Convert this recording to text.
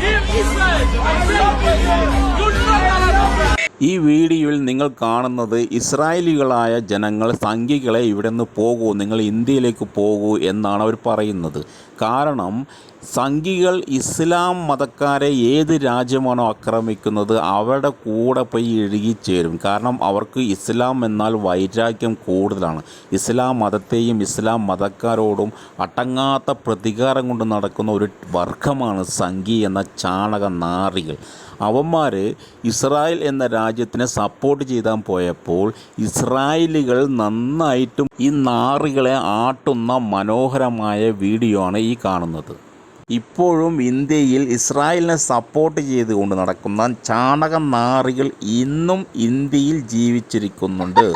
Him Israel, I pray for you. ഈ വീഡിയോയിൽ നിങ്ങൾ കാണുന്നത് ഇസ്രായേലികളായ ജനങ്ങൾ സംഖ്യകളെ ഇവിടെ നിന്ന് പോകൂ നിങ്ങൾ ഇന്ത്യയിലേക്ക് പോകൂ എന്നാണ് അവർ പറയുന്നത്. കാരണം സംഘികൾ ഇസ്ലാം മതക്കാരെ ഏത് രാജ്യമാണോ ആക്രമിക്കുന്നത് അവരുടെ കൂടെ പോയി ഇഴുകിച്ചേരും. കാരണം അവർക്ക് ഇസ്ലാം എന്നാൽ വൈരാഗ്യം കൂടുതലാണ്. ഇസ്ലാം മതത്തെയും ഇസ്ലാം മതക്കാരോടും അടങ്ങാത്ത പ്രതികാരം കൊണ്ട് നടക്കുന്ന ഒരു വർഗമാണ് സംഘി എന്ന ചാണക നാറികൾ. അവന്മാർ ഇസ്രായേൽ എന്ന രാജ്യത്തിനെ സപ്പോർട്ട് ചെയ്താൻ പോയപ്പോൾ ഇസ്രായേലുകൾ നന്നായിട്ടും ഈ നാറികളെ ആട്ടുന്ന മനോഹരമായ വീഡിയോ ആണ് ഈ കാണുന്നത്. ഇപ്പോഴും ഇന്ത്യയിൽ ഇസ്രായേലിനെ സപ്പോർട്ട് ചെയ്തുകൊണ്ട് നടക്കുന്ന ചാണക നാറികൾ ഇന്നും ഇന്ത്യയിൽ ജീവിച്ചിരിക്കുന്നുണ്ട്.